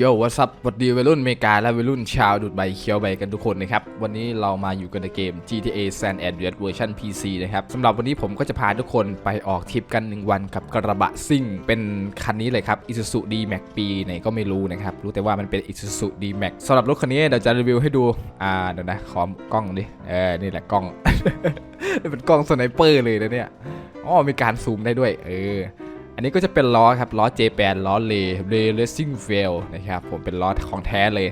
โย่วัสับวัสดีวัยรุ่นอเมริกาและวัยรุ่นชาวดูดใบเคี้ยวใบกันทุกคนนะครับ วันนี้เรามาอยู่กันในเกม GTA San Andreas เวอร์ชัน PC นะครับสำหรับวันนี้ผมก็จะพาทุกคนไปออกทริปกัน 1 วันกับกระบะซิ่ง เป็นคันนี้เลยครับ Isuzu D-Max ปีไหนก็ไม่รู้นะครับ รู้แต่ว่ามันเป็น Isuzu D-Max สำหรับรถคันนี้เดี๋ยวจะรีวิวให้ดู อ่าเดี๋ยวนะขอกล้องดิเออนี่แหละกล้องเป็นกล้องสไนเปอร์เลยนะเนี่ยอ๋อมีการซูมได้ด้วย เออ อันนี้ก็จะเป็นล้อครับล้อ J8 ล้อเลเลเลซิ่งเฟลนะครับผมเป็นล้อของแท้เลย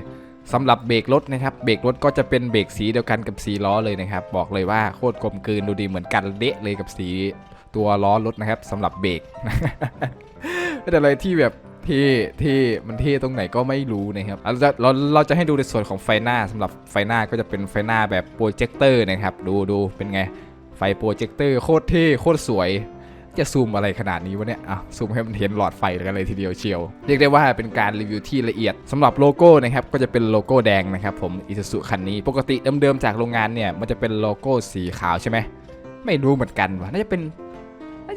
สำหรับเบรกรถนะครับเบรกรถก็จะเป็นเบรกสีเดียวกันกับสีล้อเลยนะครับ บอกเลยว่าโคตรกลมกลืนดูดีเหมือนกันเดะเลยกับสีตัวล้อรถนะครับสำหรับเบรกเป็นอะไรที่แบบเท่เท่มันเท่ตรงไหนก็ไม่รู้นะครับเราจะเราเราจะให้ดูในส่วนของไฟหน้าสำหรับไฟหน้าก็จะเป็นไฟหน้าแบบโปรเจคเตอร์นะครับ ดูดูเป็นไงไฟโปรเจคเตอร์โคตรเท่โคตรสวย จะซูมอะไรขนาดนี้วะเนี่ยอะซูมให้มันเห็นหลอดไฟกันเลยทีเดียวเชียว เรียกได้ว่าเป็นการรีวิวที่ละเอียดสำหรับโลโก้นะครับก็จะเป็นโลโก้แดงนะครับผมอิซูซุคันนี้ปกติเดิมๆจากโรงงานเนี่ยมันจะเป็นโลโก้สีขาวใช่ไหมไม่รู้เหมือนกันว่ะน่าจะเป็น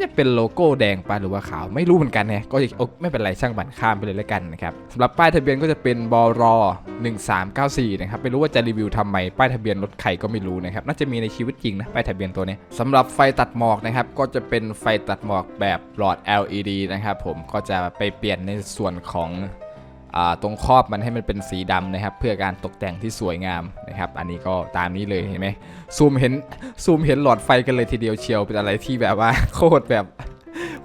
จะเป็นโลโก้แดงปหรือว่าขาวไม่รู้เหมือนกันนะก็ไม่เป็นไรช่างบันข้ามไปเลยแล้วกันนะครับสำหรับป้ายทะเบียนก็จะเป็นบร1394นะครับไม่รู้ว่าจะรีวิวทำไมป้ายทะเบียนรถไข่ก็ไม่รู้นะครับน่าจะมีในชีวิตจริงนะป้ายทะเบียนตัวนี้สำหรับไฟตัดหมอกนะครับก็จะเป็นไฟตัดหมอกแบบหลอด LED นะครับผมก็จะไปเปลี่ยนในส่วนของ ตรงครอบมันให้มันเป็นสีดำนะครับ เพื่อการตกแต่งที่สวยงามนะครับ อันนี้ก็ตามนี้เลยเห็นไหมซูมเห็นซูมเห็นหลอดไฟกันเลยทีเดียวเชียวเป็นอะไรที่แบบว่าโคตรแบบ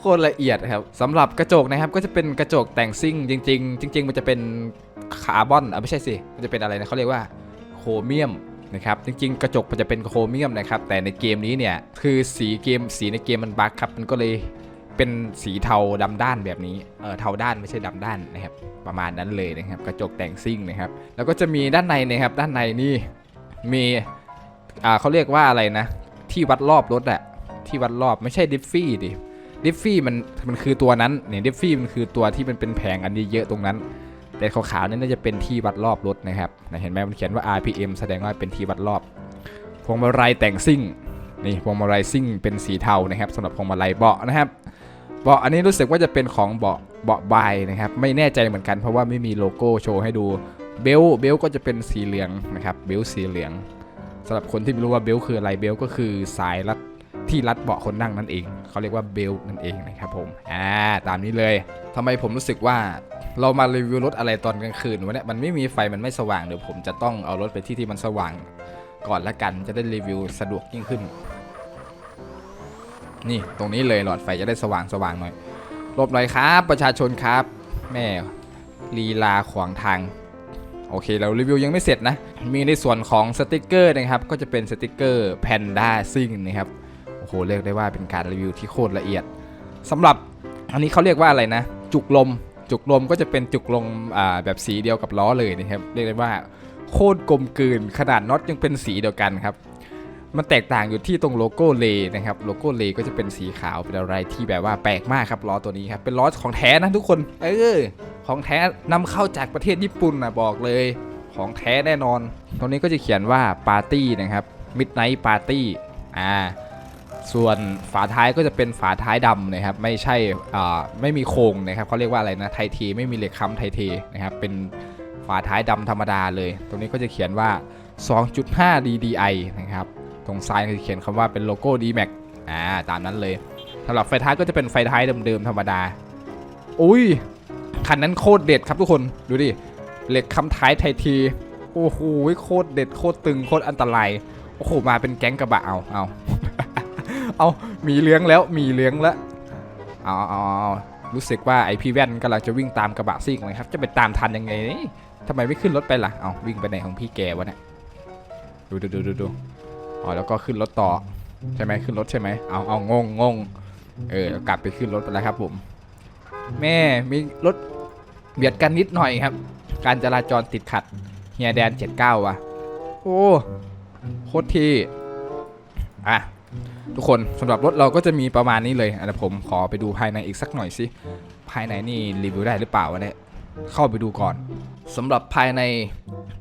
โคตรละเอียดครับสำหรับกระจกนะครับก็จะเป็นกระจกแต่งซิ่งจริง ๆ จริง ๆ มันจะเป็นคาร์บอนอะไม่ใช่สิมันจะเป็นอะไรนะเขาเรียกว่าโครเมียมนะครับจริงๆ กระจกมันจะเป็นโครเมียมนะครับแต่ในเกมนี้เนี่ยคือสีเกมสีในเกมมันบั๊กครับมันก็เลย เป็นสีเทาดำด้านแบบนี้เออเทาด้านไม่ใช่ดำด้านนะครับ ประมาณนั้นเลยนะครับ กระจกแต่งซิ่งนะครับ แล้วก็จะมีด้านในนะครับ ด้านในนี่มีอ่าเขาเรียกว่าอะไรนะ ที่วัดรอบรถอะที่วัดรอบไม่ใช่ดิฟฟี่ดิดิฟฟี่มันมันคือตัวนั้นเนี่ยดิฟฟี่มันคือตัวที่มันเป็นแผงอันเยอะๆตรงนั้น แต่ขาวๆนี่น่าจะเป็นที่วัดรอบรถนะครับนะเห็นไหมมันเขียนว่า RPM แสดงว่าเป็นที่วัดรอบพวงมาลัยแต่งซิ่งนี่พวงมาลัยซิ่งเป็นสีเทานะครับสำหรับพวงมาลัยเบาะนะครับ เบาะอันนี้รู้สึกว่าจะเป็นของเบาะเบาะบนะครับ ไม่แน่ใจเหมือนกันเพราะว่าไม่มีโลโก้โชว์ให้ดูเบลเบลก็จะเป็นสีเหลืองนะครับเบลสีเหลืองสำหรับคนที่ไม่รู้ว่าเบลคืออะไรเบลก็คือสายรัดที่รัดเบาะคนนั่งนั่นเองเขาเรียกว่าเบลนั่นเองนะครับผมอ่าตามนี้เลยทำไมผมรู้สึกว่าเรามารีวิวรถอะไรตอนกลางคืนวะเนี่ยมันไม่มีไฟมันไม่สว่างเดี๋ยวผมจะต้องเอารถไปที่ที่มันสว่างก่อนละกันจะได้รีวิวสะดวกยิ่งขึ้น นี่ตรงนี้เลยหลอดไฟจะได้สว่างสว่างหน่อยหลบหน่อยครับ ประชาชนครับ แม่ลีลาขวางทาง โอเคเรารีวิวยังไม่เสร็จนะ มีในส่วนของสติกเกอร์นะครับ ก็จะเป็นสติกเกอร์แพนด้าซิ่งนะครับโอ้โหเรียกได้ว่าเป็นการรีวิวที่โคตรละเอียดสำหรับอันนี้เขาเรียกว่าอะไรนะ จุกลม จุกลมก็จะเป็นจุกลมแบบสีเดียวกับล้อเลยนะครับ เรียกได้ว่าโคตรกลมกลืนขนาดน็อตยังเป็นสีเดียวกันครับ มันแตกต่างอยู่ที่ตรงโลโก้เลนะครับโลโก้เลก็จะเป็นสีขาวเป็นอะไรที่แบบว่าแปลกมากครับล้อตัวนี้ครับเป็นล้อของแท้นะทุกคนเออของแท้นำเข้าจากประเทศญี่ปุ่นนะบอกเลยของแท้แน่นอน ตรงนี้ก็จะเขียนว่าปาร์ตี้นะครับ Midnight Party อ่าส่วนฝาท้ายก็จะเป็นฝาท้ายดำนะครับ ไม่ใช่อ่าไม่มีโครงนะครับเขาเรียกว่าอะไรนะไทเทไม่มีเหล็กค้ำไทเทนะครับเป็นฝาท้ายดำธรรมดาเลย ตรงนี้ก็จะเขียนว่า 2.5 DDI นะครับ ตรงซ้ายจะเขียนคำว่าเป็นโลโก้ D-Max อ่าตามนั้นเลยสำหรับไฟท้ายก็จะเป็นไฟท้ายเดิมๆธรรมดา อุ้ยคันนั้นโคตรเด็ดครับทุกคนดูดิเหล็กคำท้ายไทที โอ้โหโคตรเด็ดโคตรตึงโคตรอันตรายโอ้โหมาเป็นแก๊งกระบะเอาเอาเอามีเลี้ยงแล้วมีเลี้ยงแล้วเอาเอาเอารู้สึกว่าไอพี่แว่นกำลังจะวิ่งตามกระบะซิ่งเลยครับ จะไปตามทันยังไงนี่ทำไมไม่ขึ้นรถไปล่ะเอาวิ่งไปไหนของพี่แกวะเนี่ยดูดูดูดูดู อ๋อแล้วก็ขึ้นรถต่อใช่ไหมขึ้นรถใช่ไหมเอาเอางงงงเออกลับไปขึ้นรถไปแล้วครับผม แม่มีรถเบียดกันนิดหน่อยครับ การจราจรติดขัดเฮียแดน 79 ว่ะ โอ้โคตรที่อะทุกคนสำหรับรถเราก็จะมีประมาณนี้เลยอะเดี๋ยวผมขอไปดูภายในอีกสักหน่อยสิภายในนี่รีวิวได้หรือเปล่าวะเนี่ยเข้าไปดูก่อนสำหรับภายใน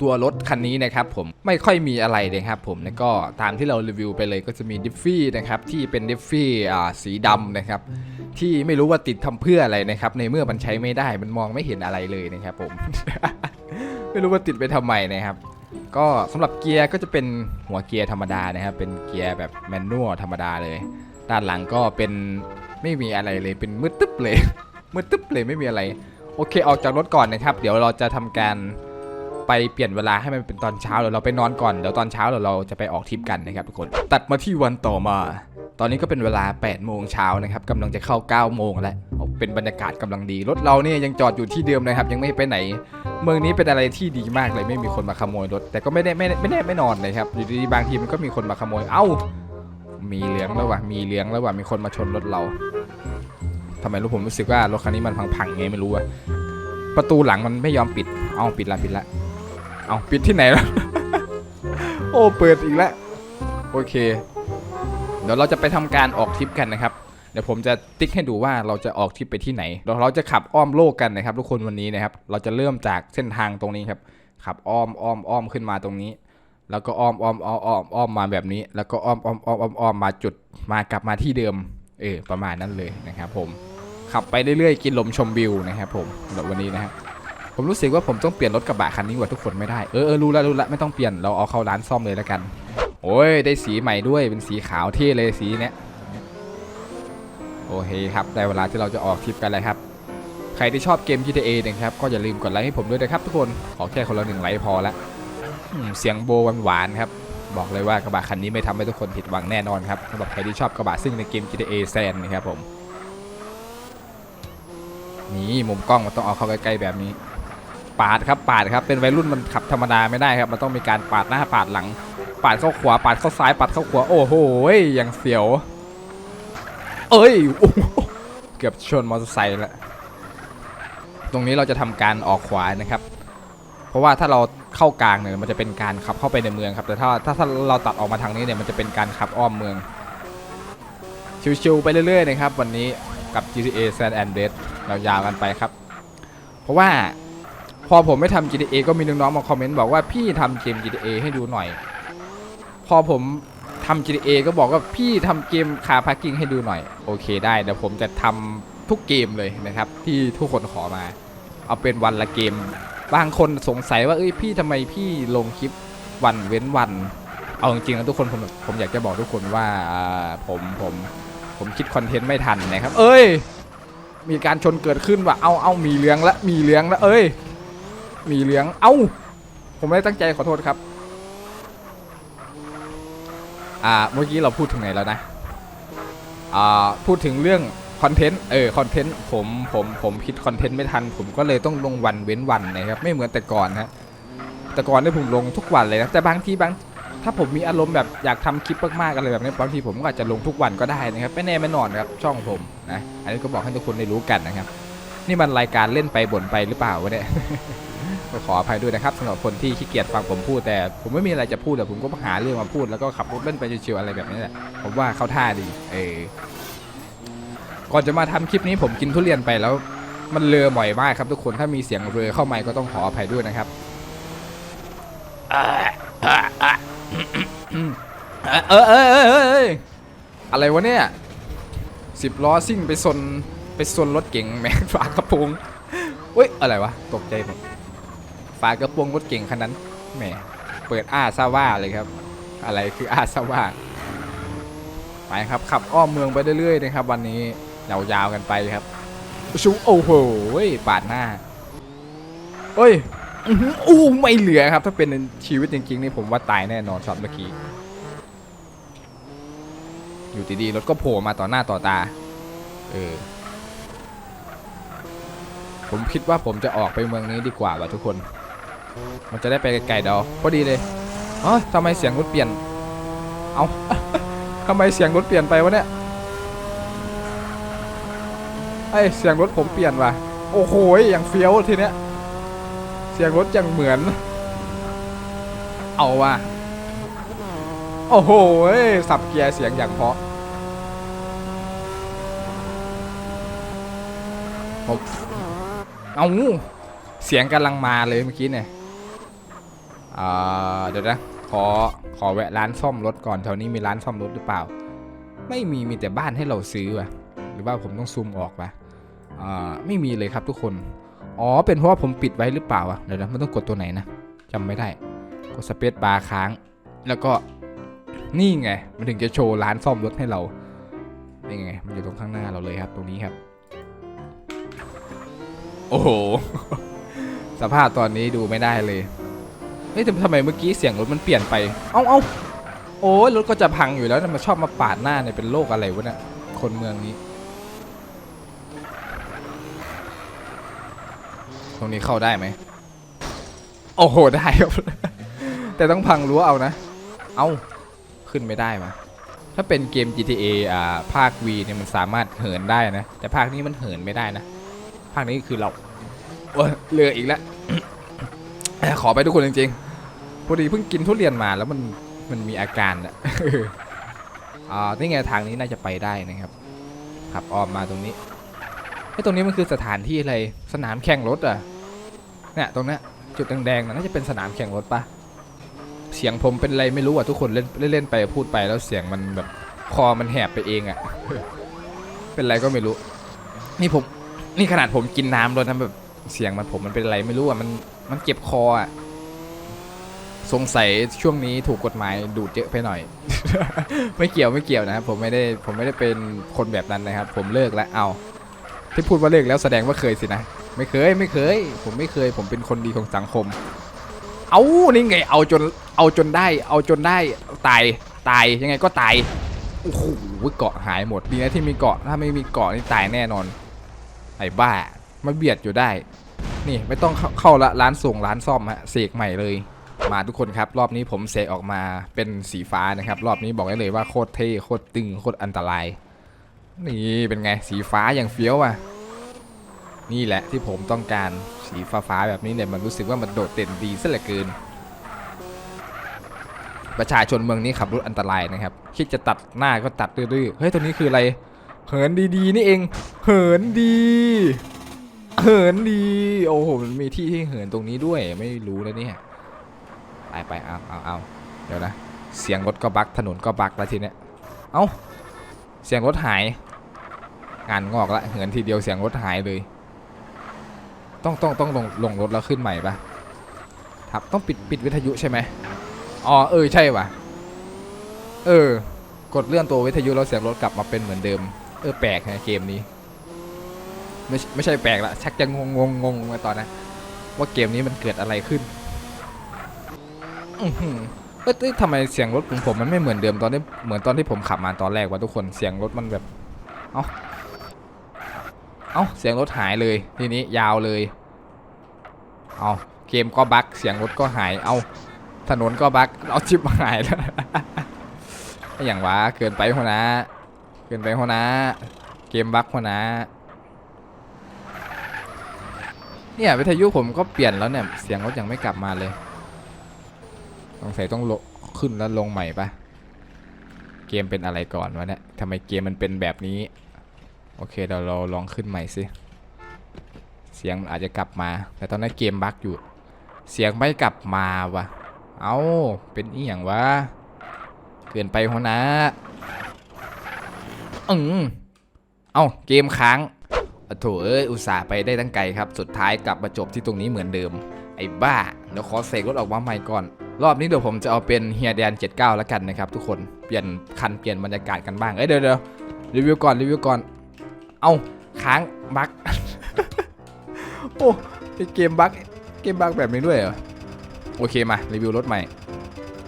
ตัวรถคันนี้นะครับผมไม่ค่อยมีอะไรเลยครับผมแล้วก็ตามที่เรารีวิวไปเลยก็จะมีดิฟฟี่นะครับที่เป็นดิฟฟี่สีดำนะครับที่ไม่รู้ว่าติดทำเพื่ออะไรนะครับในเมื่อมันใช้ไม่ได้มันมองไม่เห็นอะไรเลยนะครับผม ไม่รู้ว่าติดไปทำไมนะครับก็สำหรับเกียร์ก็จะเป็นหัวเกียร์ธรรมดานะครับเป็นเกียร์แบบแมนนวลธรรมดาเลย ด้านหลังก็เป็นไม่มีอะไรเลยเป็นมืดตึ๊บเลยมืดตึ๊บเลยไม่มีอะไร โอเคออกจากรถก่อนนะครับ เดี๋ยวเราจะทำการ ไปเปลี่ยนเวลาให้มันเป็นตอนเช้าเดี๋ยวเราไปนอนก่อนเดี๋ยวตอนเช้าเดี๋ยวเราจะไปออกทริปกันนะครับทุกคน ตัดมาที่วันต่อมา ตอนนี้ก็เป็นเวลา 8 โมงเช้านะครับกำลังจะเข้า 9 โมงแล้วเป็นบรรยากาศกำลังดี รถเราเนี่ยยังจอดอยู่ที่เดิมนะครับ ยังไม่ไปไหน เมืองนี้เป็นอะไรที่ดีมากเลยไม่มีคนมาขโมยรถ แต่ก็ไม่ได้ไม่ได้ไม่ได้ไม่นอนเลยครับอยู่ดีๆบางทีมันก็มีคนมาขโมย เอ้า มีเลี้ยงแล้วว่ะมีเลี้ยงแล้วว่ะมีคนมาชนรถเราทำไมรู้ผมรู้สึกว่ารถคันนี้มันพังๆไงไม่รู้อะประตูหลังมันไม่ยอมปิด เอาปิดละปิดละ เอาปิดที่ไหนแล้วโอ้เปิดอีกแล้วโอเค เดี๋ยวเราจะไปทำการออกทริปกันนะครับเดี๋ยวผมจะติ๊กให้ดูว่าเราจะออกทริปไปที่ไหนเดี๋ยวเราจะขับอ้อมโลกกันนะครับ ทุกคนวันนี้นะครับ เราจะเริ่มจากเส้นทางตรงนี้ครับ ขับอ้อมอ้อมอ้อมขึ้นมาตรงนี้ แล้วก็อ้อมอ้อมอ้อมอ้อมอ้อมมาแบบนี้ แล้วก็อ้อมอ้อมอ้อมอ้อมอ้อมมาจุดมากลับมาที่เดิม เออประมาณนั้นเลยนะครับ ผมขับไปเรื่อยๆกินลมชมวิวนะครับ ผมสำหรับวันนี้นะครับ ผมรู้สึกว่าผมต้องเปลี่ยนรถกระบะคันนี้ว่าทุกคนไม่ได้ เออเออรู้ล้วรู้ล้วไม่ต้องเปลี่ยนเราเอาเข้าร้านซ่อมเลยแล้วกัน โอ้ยได้สีใหม่ด้วยเป็นสีขาวเท่เลยสีเนี้ยโอเคครับได้เวลาที่เราจะออกทริปกันแล้วครับ ใครที่ชอบเกม GTA นะครับ ก็อย่าลืมกดไลค์ให้ผมด้วยนะครับทุกคน ขอแค่คนละหนึ่งไลค์พอละเสียงโบหวานๆครับ บอกเลยว่ากระบะคันนี้ไม่ทำให้ทุกคนผิดหวังแน่นอนครับสำหรับใครที่ชอบกระบะซึ่งในเกม GTA San นะครับผม นี่มุมกล้องมันต้องเอาเข้าใกล้ๆแบบนี้ ปาดครับปาดครับเป็นวัยรุ่นมันขับธรรมดาไม่ได้ครับมันต้องมีการปาดหน้าปาดหลัง ปาดเข้าขวาปาดเข้าซ้ายปาดเข้าขวาโอ้โหอย่างเสียว เอ้ยเกือบชนมอเตอร์ไซค์ล้วตรงนี้เราจะทำการออกขวานะครับ เพราะว่าถ้าเราเข้ากลางเนี่ยมันจะเป็นการขับเข้าไปในเมืองครับแต่ถ้าถ้าถ้าเราตัดออกมาทางนี้เนี่ยมันจะเป็นการขับอ้อมเมืองชิวๆไปเรื่อยๆนะครับ วันนี้กับ GTA San Andreas เรายาวกันไปครับ เพราะว่า อผมไม่ทำ GTA ก็มีน้องๆมาคอมเมนต์บอกว่าพี่ทำเกม GTA ให้ดูหน่อย พอผมทำ GTA ก็บอกว่าพี่ทำเกมคาพาร์กิ้งให้ดูหน่อย โอเคได้เดี๋ยวผมจะทำทุกเกมเลยนะครับ ที่ทุกคนขอมา เอาเป็นวันละเกม บางคนสงสัยว่าเอ้ยพี่ทำไมพี่ลงคลิปวันเว้นวัน เอาจริงๆนะทุกคนผมผมอยากจะบอกทุกคนว่าผมผมผมคิดคอนเทนต์ไม่ทันนะครับ เอ้ย มีการชนเกิดขึ้นว่ะเอาเอามีเลี้ยงละมีเลี้ยงละเอ้ย มีเลี้ยงเอ้า ผมไม่ได้ตั้งใจขอโทษครับ อ่า เมื่อกี้เราพูดถึงไหนแล้วนะ อ่า พูดถึงเรื่องคอนเทนต์ เออ คอนเทนต์ ผม ผม ผมคิดคอนเทนต์ไม่ทัน ผมก็เลยต้องลงวันเว้นวันนะครับ ไม่เหมือนแต่ก่อนฮะแต่ก่อนเนี่ยผมลงทุกวันเลยนะ แต่บางทีบาง ถ้าผมมีอารมณ์แบบอยากทำคลิปมากๆอะไรแบบนี้ บางทีผมก็อาจจะลงทุกวันก็ได้นะครับ ไม่แน่ไม่นอนครับ ช่องผมนะ อันนี้ก็บอกให้ทุกคนได้รู้กันนะครับ นี่มันรายการเล่นไปบ่นไปหรือเปล่าวะเนี่ย ก็ขออภัยด้วยนะครับสำหรับคนที่ขี้เกียจฟังผมพูดแต่ ผมไม่มีอะไรจะพูดแต่ผมก็หาเรื่องมาพูดแล้วก็ขับรถเล่นไปชิวๆอะไรแบบนี้แหละผมว่าเข้าท่าดีเออก่อนจะมาทำคลิปนี้ผมกินทุเรียนไปแล้ว มันเลอบ่อยมากครับทุกคนถ้ามีเสียงเรือเข้ามาก็ต้องขออภัยด้วยนะครับเออเออเออเออเอออะไรวะเนี่ยสิบล้อซิ่งไปซนไปซนรถเก๋งแม่งฝากระโปรงเฮ้ยอะไรวะตกใจหมด ฝากระโปรงรถเก่งคันนั้นแหมเปิดอาซาว่าเลยครับ อะไรคืออาซาว่าไปครับขับอ้อมเมืองไปเรื่อยๆนะครับ วันนี้ยาวๆกันไปครับชูโอ้โหปาดหน้าเอ้ยอู้ไม่เหลือครับ ถ้าเป็นชีวิตจริงๆนี่ผมว่าตายแน่นอนช็อตเมื่อกี้อยู่ดีๆรถก็โผล่มาต่อหน้าต่อตา เออ ผมคิดว่าผมจะออกไปเมืองนี้ดีกว่าว่ะทุกคน มันจะได้ไปไกลๆเดาพอดีเลยเฮ้ยทำไมเสียงรถเปลี่ยน เอาทำไมเสียงรถเปลี่ยนไปวะเนี่ยไอเสียงรถผมเปลี่ยนว่ะ โอ้โหอย่างเฟี้ยวทีเนี้ย เสียงรถยังเหมือน เอาว่ะ โอ้โหสับเกียร์เสียงอย่างเพาะผมเอาเสียงกำลังมาเลยเมื่อกี้เนี่ย เดี๋ยวนะ ขอ ขอแวะร้านซ่อมรถก่อนแถวนี้มีร้านซ่อมรถหรือเปล่า ไม่มี มีแต่บ้านให้เราซื้อวะหรือว่าผมต้องซูมออกปะอ่าไม่มีเลยครับทุกคน อ๋อ เป็นเพราะว่าผมปิดไว้หรือเปล่าวะเดี๋ยวนะ มันต้องกดตัวไหนนะจำไม่ได้ กดสเปซบาร์ค้าง แล้วก็ นี่ไง มันถึงจะโชว์ร้านซ่อมรถให้เราเป็นไง มันอยู่ตรงข้างหน้าเราเลยครับ ตรงนี้ครับ โอ้โห สภาพตอนนี้ดูไม่ได้เลย เฮ้ยแต่ทำไมเมื่อกี้เสียงรถมันเปลี่ยนไป เอ้าเอ้าโอ้ยรถก็จะพังอยู่แล้วนะมันชอบมาปาดหน้าเนี่ยเป็นโรคอะไรวะเนี่ยคนเมืองนี้ ตรงนี้เข้าได้ไหมโอ้โหได้ครับ แต่ต้องพังรั้วเอานะ เอาขึ้นไม่ได้มาถ้าเป็นเกม GTA อ่าภาค V เนี่ยมันสามารถเหินได้นะ แต่ภาคนี้มันเหินไม่ได้นะ ภาคนี้คือเราโอ้ยเรืออีกแล้ว ขอไปทุกคนจริงๆพอดีเพิ่งกินทุเรียนมาแล้วมันมันมีอาการอะอ่านี่ไงทางนี้น่าจะไปได้นะครับ ขับออมมาตรงนี้ไอ้ตรงนี้มันคือสถานที่อะไรสนามแข่งรถอะเนี่ยตรงนี้จุดแดงๆน่าจะเป็นสนามแข่งรถปะเสียงผมเป็นอะไรไม่รู้อะทุกคนเล่นเล่นๆไปพูดไปแล้วเสียงมันแบบคอมันแหบไปเองอะ เป็นอะไรก็ไม่รู้ นี่ผม นี่ขนาดผมกินน้ำด้วนะแบบเสียงมันผมมันเป็นอะไรไม่รู้อะมัน มันเจ็บคออะ สงสัยช่วงนี้ถูกกฎหมายดูดเยอะไปหน่อย ไม่เกี่ยวไม่เกี่ยวนะครับผมไม่ได้ผมไม่ได้เป็นคนแบบนั้นนะครับ ผมเลิกแล้วเอา ที่พูดว่าเลิกแล้วแสดงว่าเคยสินะ ไม่เคยไม่เคย ผมไม่เคย ผมเป็นคนดีของสังคม เอานี่ไง เอาจนเอาจนได้ เอาจนได้ตายตายยังไงก็ตายโอ้โหเกาะหายหมดดีนะที่มีเกาะถ้าไม่มีเกาะนี่ตายแน่นอน ไอ้บ้ามาเบียดอยู่ได้ นี่ไม่ต้องเข้าละร้านส่งร้านซ่อมฮะเสกใหม่เลย มาทุกคนครับ รอบนี้ผมเสกออกมาเป็นสีฟ้านะครับ รอบนี้บอกได้เลยว่าโคตรเท่โคตรตึงโคตรอันตราย นี่เป็นไงสีฟ้าอย่างเฟี้ยวอะ นี่แหละที่ผมต้องการสีฟ้าฟ้าแบบนี้เนี่ยมันรู้สึกว่ามันโดดเด่นดีซะเหลือเกิน ประชาชนเมืองนี้ขับรถอันตรายนะครับ คิดจะตัดหน้าก็ตัดดื้อๆเฮ้ยตัวนี้คืออะไร เหินดีๆนี่เอง เหินดี เหินดี โอ้โห มันมีที่ให้เหินตรงนี้ด้วย ไม่รู้นะเนี่ย ไปไปเอาเอาเอาเดี๋ยวนะ เสียงรถก็บักถนนก็บักแล้วทีเนี้ย เอ้า เสียงรถหาย งานงอกละ เหินทีเดียวเสียงรถหายเลย ต้องต้องต้องลงลงรถแล้วขึ้นใหม่ปะครับ ต้องปิดปิดวิทยุใช่ไหมอ๋อ เออ ใช่ว่ะ เออ กดเลื่อนตัววิทยุแล้วเสียงรถกลับมาเป็นเหมือนเดิม เออ แปลกนะเกมนี้ ไม่ไม่ใช่แปลกละชักจะงงงงงมาตอนนะว่าเกมนี้มันเกิดอะไรขึ้นอือหือเอ้ยเอ้ยทำไมเสียงรถของผมมันไม่เหมือนเดิมตอนที่เหมือนตอนที่ผมขับมาตอนแรกวะทุกคนเสียงรถมันแบบ เอ้าเอ้าเสียงรถหายเลย ทีนี้ยาวเลยเอาเกมก็บั๊กเสียงรถก็หาย เอาถนนก็บั๊กเอาชิปหายแล้วอย่างวะเกินไปหัวนะ เกินไปหัวนะ เกมบั๊กหัวนะ เนี่ยวิทยุผมก็เปลี่ยนแล้วเนี่ย เสียงรถยังไม่กลับมาเลยสงสัยต้องลขึ้นแล้วลงใหม่ปะเกมเป็นอะไรก่อนวะเนี่ยทำไมเกมมันเป็นแบบนี้ โอเคเดี๋ยวเราลองขึ้นใหม่สิเสียงอาจจะกลับมา แต่ตอนนั้นเกมบั๊กอยู่ เสียงไม่กลับมาวะเอาเป็นอีหยังวะเกินไปหัวนะอืมเอาเกมค้าง โถเอ้ยอุตส่าห์ไปได้ตั้งไกลครับ สุดท้ายกลับมาจบที่ตรงนี้เหมือนเดิม ไอ้บ้า เดี๋ยวขอเสกรถออกมาใหม่ก่อน รอบนี้เดี๋ยวผมจะเอาเป็นเฮียแดน 79 แล้วกันนะครับ ทุกคนเปลี่ยนคันเปลี่ยนบรรยากาศกันบ้างเอ้ยเดี๋ยวเดี๋ยวรีวิวก่อนรีวิวก่อน เอาค้างบั๊กโอ้เกมบั๊กเกมบั๊กแบบนี้ด้วยเหรอโอเคมารีวิวรถใหม่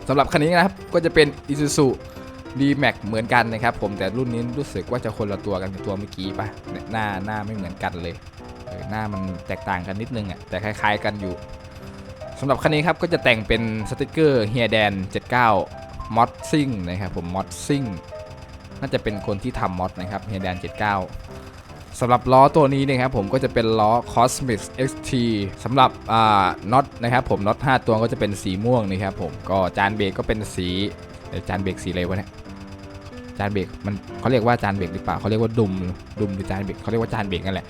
สำหรับคันนี้นะครับก็จะเป็น Isuzu D-Max เหมือนกันนะครับผมแต่รุ่นนี้รู้สึกว่าจะคนละตัวกันกับตัวเมื่อกี้ปะเนี่ยหน้าหน้าไม่เหมือนกันเลยหน้ามันแตกต่างกันนิดนึงอะแต่คล้ายๆกันอยู่สำหรับคันนี้ครับก็จะแต่งเป็นสติกเกอร์เฮียแดน 79มอดซิ่งนะครับผมมอดซิ่งน่าจะเป็นคนที่ทำมอดนะครับเฮียแดน 79สำหรับล้อตัวนี้นะครับผมก็จะเป็นล้อ Cosmic XT สำหรับอ่าน็อตนะครับผมน็อต5ตัวก็จะเป็นสีม่วงนะครับผมก็จานเบรกก็เป็นสีจานเบรกสีอะไรวะเนี่ย จานเบรกมันเขาเรียกว่าจานเบรกหรือเปล่าเขาเรียกว่าดุมดุมหรือจานเบรกเขาเรียกว่าจานเบรกนั่นแหละ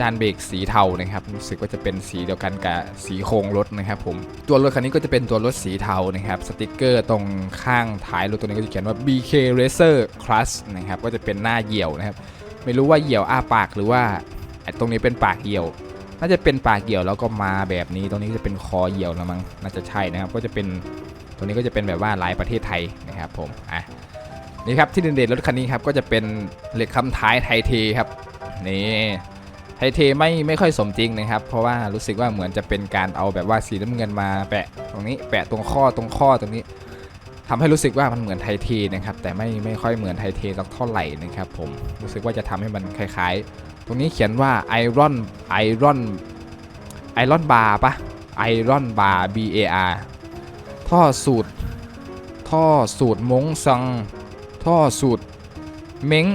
จานเบรกสีเทานะครับรู้สึกว่าจะเป็นสีเดียวกันกับสีโครงรถนะครับผมตัวรถคันนี้ก็จะเป็นตัวรถสีเทานะครับสติกเกอร์ตรงข้างท้ายรถตัวนี้ก็จะเขียนว่า BK Racer Plus นะครับก็จะเป็นหน้าเหยี่ยวนะครับไม่รู้ว่าเหยี่ยวอ้าปากหรือว่าตรงนี้เป็นปากเหยี่ยวน่าจะเป็นปากเหยี่ยวแล้วก็มาแบบนี้ ตรงนี้จะเป็นคอเหยี่ยวละมั้งน่าจะใช่นะครับ ก็จะเป็นตรงนี้ก็จะเป็นแบบว่าลายประเทศไทยนะครับผมอะ นี่ครับที่เด่นๆรถคันนี้ครับก็จะเป็นเหล็กคำท้ายไทเทครับนี่ไทเทไม่ไม่ค่อยสมจริงนะครับ เพราะว่ารู้สึกว่าเหมือนจะเป็นการเอาแบบว่าสีน้ำเงินมาแปะตรงนี้แปะตรงข้อตรงข้อตรงนี้ทำให้รู้สึกว่ามันเหมือนไทเทนะครับแต่ไม่ไม่ค่อยเหมือนไทเทสักเท่าไหร่นะครับผมรู้สึกว่าจะทำให้มันคล้ายๆ ตรงนี้เขียนว่าไอรอนไอรอนไอรอนบาร์ปะไอรอนบาร์ B A R ท่อสูตร ท่อสูตรมงซัง ท่อสูตรเม้ง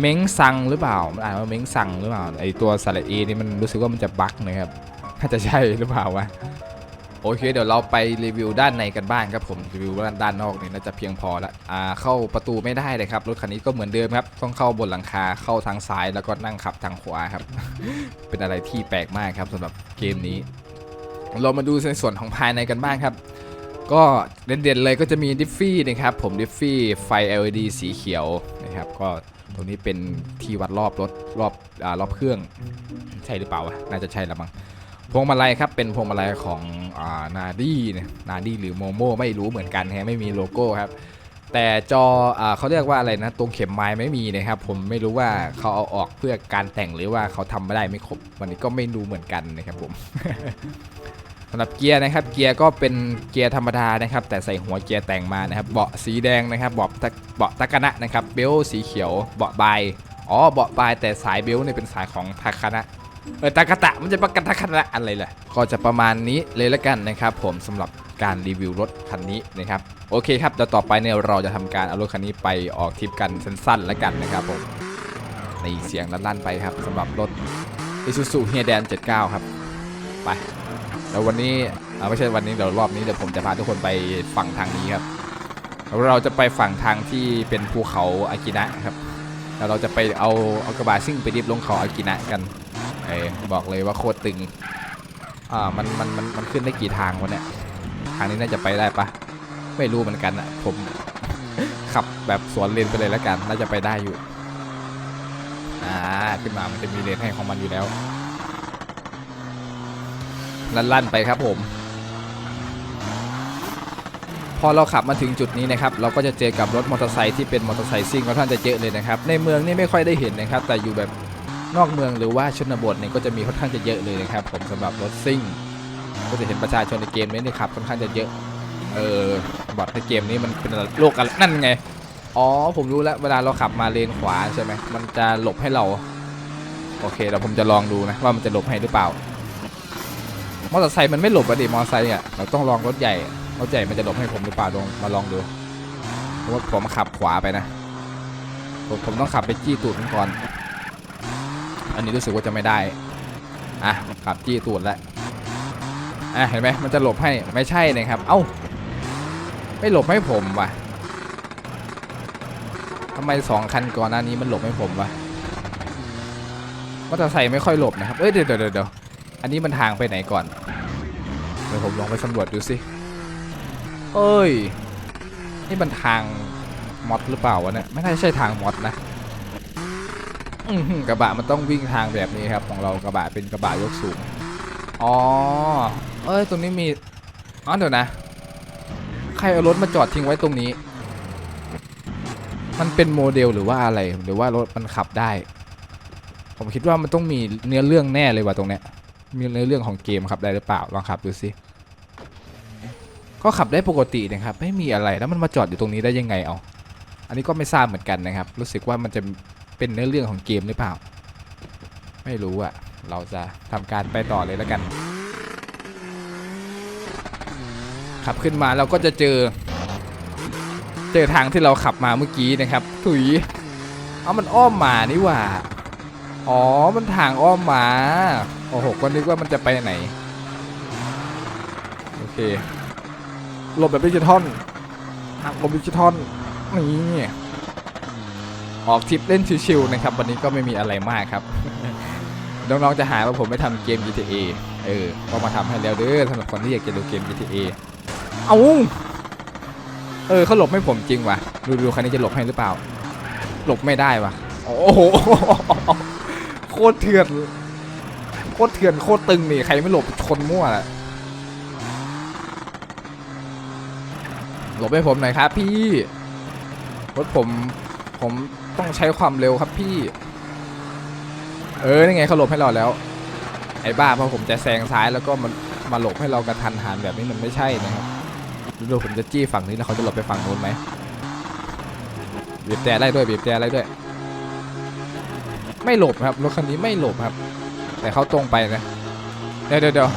เม้งซังหรือเปล่ามันอ่านว่าเม้งซังหรือเปล่าไอตัวสระเอนี่มันรู้สึกว่ามันจะบั๊กนะครับน่าจะใช่หรือเปล่าวะโอเค เดี๋ยวเราไปรีวิวด้านในกันบ้างครับผมรีวิวด้านด้านนอกนี่น่าจะเพียงพอละอ่าเข้าประตูไม่ได้เลยครับรถคันนี้ก็เหมือนเดิมครับ ต้องเข้าบนหลังคาเข้าทางซ้ายแล้วก็นั่งขับทางขวาครับ เป็นอะไรที่แปลกมากครับสำหรับเกมนี้ เรามาดูในส่วนของภายในกันบ้างครับ ก็เด่นๆเลยก็จะมีดิฟฟี่นะครับผมดิฟฟี่ไฟ LED สีเขียวนะครับก็ตรงนี้เป็นที่วัดรอบรถรอบอารอบเครื่องใช่หรือเปล่า น่าจะใช่ละมั้งพวงมาลัยครับเป็นพวงมาลัยของนาดี้เนี่ยนาดี้หรือโมโมไม่รู้เหมือนกันฮะไม่มีโลโก้ครับแต่จออาเขาเรียกว่าอะไรนะตรงเข็มไม้ไม่มีนะครับผมไม่รู้ว่าเขาเอาออกเพื่อการแต่งหรือว่าเขาทำไม่ได้ไม่ครบวันนี้ก็ไม่รู้เหมือนกันนะครับผมำหรับเกียร์นะครับเกียร์ก็เป็นเกียร์ธรรมดานะครับ แต่ใส่หัวเกียร์แต่งมานะครับ เบาะสีแดงนะครับ เบาะตะเบาะตะกนะนะครับเบลสีเขียวเบาะใบอ๋อเบาะใบแต่สายเบลต์เนี่ยเป็นสายของทาคนะเออตากะตะมันจะประกันทาคานะอะไรล่ะก็จะประมาณนี้เลยละกันนะครับ ผมสำหรับการรีวิวรถคันนี้นะครับโอเคครับเดี๋ยวต่อไปเนี่ยเราจะทำการเอารถคันนี้ไปออกทริปกันสั้นๆละกันนะครับผมในเสียงลั่นๆไปครับสำหรับรถ Isuzu h e r d a n 79 ครับ ไป แล้ววันนี้ไม่ใช่วันนี้เดี๋ยวรอบนี้เดี๋ยวผมจะพาทุกคนไปฝั่งทางนี้ครับแล้วเราจะไปฝั่งทางที่เป็นภูเขาอากินะครับแล้วเราจะไปเอาเอากระบะซิ่งไปดิฟลงเขาอากินะกันเอ้บอกเลยว่าโคตรตึงอ่ามันมันมันมันขึ้นได้กี่ทางวะเนี่ยทางนี้น่าจะไปได้ปะไม่รู้เหมือนกันอะผมขับแบบสวนเลนไปเลยแล้วกัน น่าจะไปได้อยู่อ่าขึ้นมามันจะมีเลนให้ของมันอยู่แล้ว ลั่นๆไปครับผม พอเราขับมาถึงจุดนี้นะครับ เราก็จะเจอกับรถมอเตอร์ไซค์ที่เป็นมอเตอร์ไซค์ซิ่งค่อนข้างจะเยอะเลยนะครับ ในเมืองนี่ไม่ค่อยได้เห็นนะครับ แต่อยู่แบบนอกเมืองหรือว่าชนบทเนี่ยก็จะมีค่อนข้างจะเยอะเลยนะครับ ผมสำหรับรถซิ่ง ก็จะเห็นประชาชนในเกมนี้นี่ขับค่อนข้างจะเยอะ เออบอทในเกมนี้มันเป็นโลกอะไรนั่นไงอ๋อผมรู้แล้วเวลาเราขับมาเลนขวาใช่ไหมมันจะหลบให้เรา โอเคเดี๋ยวผมจะลองดูนะว่ามันจะหลบให้หรือเปล่า มอเตอร์ไซค์มันไม่หลบอะดิมอเตอร์ไซค์อะเราต้องลองรถใหญ่รถใหญ่มันจะหลบให้ผมหรือเปล่าลองมาลองดูเพราะว่าผมขับขวาไปนะผมผมต้องขับไปจี้ตูดมันก่อน อันนี้รู้สึกว่าจะไม่ได้อะขับจี้ตูดแล้วอะเห็นไหมมันจะหลบให้ไม่ใช่นะครับ เอ้าไม่หลบให้ผมว่ะทำไมสองคันก่อนหน้านี้มันหลบให้ผมวะมอเตอร์ไซค์ไม่ค่อยหลบนะครับ เอ้ยเดี๋ยวเดี๋ยวเดี๋ยว อันนี้มันทางไปไหนก่อน เดี๋ยวผมลองไปสำรวจดูสิเอ้ย นี่มันทางมอดหรือเปล่าวะเนี่ย ไม่น่าจะใช่ทางมอดนะกระบะมันต้องวิ่งทางแบบนี้ครับ ของเรากระบะเป็นกระบะยกสูง อ๋อ เอ้ย ตรงนี้มี อ๋อ เดี๋ยวนะ ใครเอารถมาจอดทิ้งไว้ตรงนี้ มันเป็นโมเดลหรือว่าอะไร หรือว่ารถมันขับได้ ผมคิดว่ามันต้องมีเนื้อเรื่องแน่เลยว่ะตรงเนี้ย มีเนื้อเรื่องของเกมขับได้หรือเปล่าลองขับดูสิก็ขับได้ปกตินะครับไม่มีอะไรแล้วมันมาจอดอยู่ตรงนี้ได้ยังไงเอาอันนี้ก็ไม่ทราบเหมือนกันนะครับ รู้สึกว่ามันจะเป็นเนื้อเรื่องของเกมหรือเปล่า ไม่รู้อะเราจะทำการไปต่อเลยแล้วกัน ขับขึ้นมาเราก็จะเจอ เจอทางที่เราขับมาเมื่อกี้นะครับถุยเอามันอ้อมมานี่ว่า อ๋อ มันทางอ้อมมา โอ้โห ก็นึกว่ามันจะไปไหน โอเค หลบแบบดิจิทัลหักหลบดิจิทัลนี่ออกทริปเล่นชิวๆนะครับ วันนี้ก็ไม่มีอะไรมากครับ น้องๆ จะหาว่าผมไม่ทำเกม GTA เออ ก็มาทำให้แล้วเด้อสำหรับคนที่อยากจะดูเกม GTA เอาเออเขาหลบให้ผมจริงว่ะดูดูคันนี้จะหลบให้หรือเปล่า หลบไม่ได้ว่ะโอ้โห โคตรเถื่อนโคตรเถื่อนโคตรตึงนี่ใครไม่หลบชนมั่วแหละหลบให้ผมหน่อยครับ พี่รถผมผมต้องใช้ความเร็วครับพี่ เออนี่ไงเขาหลบให้เราแล้ว ไอ้บ้าเพราะผมจะแซงซ้ายแล้วก็มันมาหลบให้เรากระทันหันแบบนี้มันไม่ใช่นะครับดูผมจะจี้ฝั่งนี้แล้วเขาจะหลบไปฝั่งโน้นไหมบีบแต่ไล่ด้วยบีบแต่ไล่ด้วย ไม่หลบครับรถคันนี้ไม่หลบครับ แต่เขาตรงไปนะเดี๋ยวเดี๋ยว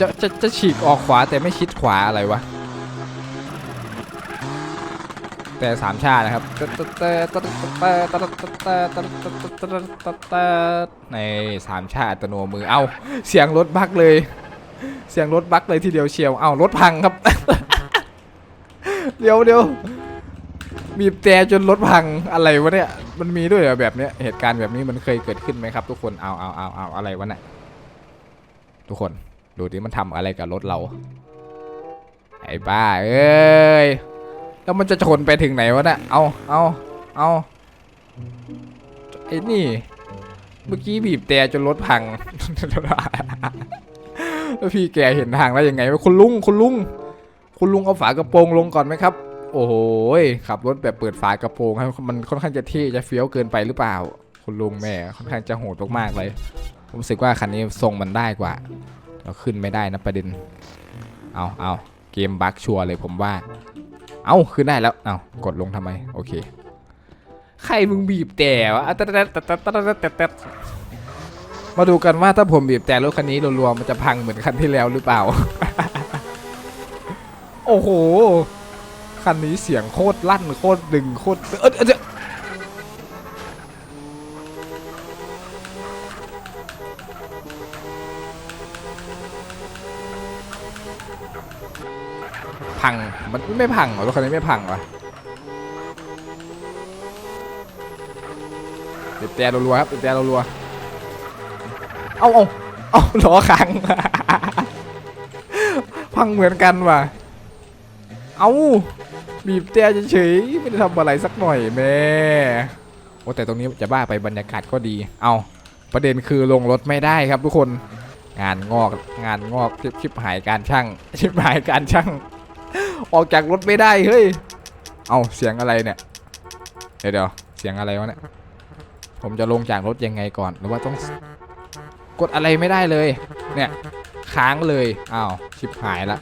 จะจะจะฉีกออกขวาแต่ไม่ชิดขวาอะไรวะแต่สามชาตินะครับในสามชาติอัตโนมือ เอาเสียงรถบักเลย เสียงรถบักเลยทีเดียวเชียว เอารถพังครับ เดี๋ยวเดี๋ยว บีบแต่จนรถพังอะไรวะเนี่ย มันมีด้วยเหรอแบบเนี้ย เหตุการณ์แบบนี้มันเคยเกิดขึ้นไหมครับ ทุกคน เอาเอาเอาเอาอะไรวะเนี่ย ทุกคน ดูดิมันทำอะไรกับรถเรา ไอ้บ้า เอ้ย แล้วมันจะชนไปถึงไหนวะเนี่ย เอาเอาเอาไอ้นี่ เมื่อกี้บีบแต่จนรถพัง แล้วพี่แกเห็นทางแล้วยังไงคุณลุง คุณลุง คุณลุงเอาฝากระโปรงลงก่อนไหมครับ โอ้โหขับรถแบบเปิดฝากระโปรงครัมันค่อนข้างจะเท่จะเฟี้ยวเกินไปหรือเปล่า คุณลุงแม่ค่อนข้างจะโหดมากๆเลย ผมรู้สึกว่าคันนี้ทรงมันได้กว่า เราขึ้นไม่ได้นะประเด็น เอาเอาเกมบั๊กชัวเลยผมว่า เอาขึ้นได้แล้วเอากดลงทำไม โอเค ใครมึงบีบแต่วะมาดูกันว่าถ้าผมบีบแต่รถคันนี้รัวๆมันจะพังเหมือนคันที่แล้วหรือเปล่า โอ้โห คันนี้เสียงโคตรลั่นโคตรดึงโคตรเออเออเดี๋ยวพังมันไม่พังเหรอรถคันนี้ไม่พังวะติดแต่รัวๆครับติดแต่รัวๆเอาเอาเอาล้อค้างพังเหมือนกันว่ะ เอา บีบแต่เฉยๆไม่ได้ทำอะไรสักหน่อยแม่โอ้แต่ตรงนี้จะบ้าไปบรรยากาศก็ดี เอาประเด็นคือลงรถไม่ได้ครับทุกคนงานงอกงานงอกชิบชิบหายการช่างชิบหายการช่าง ออกจากรถไม่ได้เฮ้ยเอาเสียงอะไรเนี่ยเดี๋ยวเดี๋ยวเสียงอะไรวะเนี่ยผมจะลงจากรถยังไงก่อนหรือว่าต้องกดอะไรไม่ได้เลย เนี่ยค้างเลยอ้าวชิบหายละ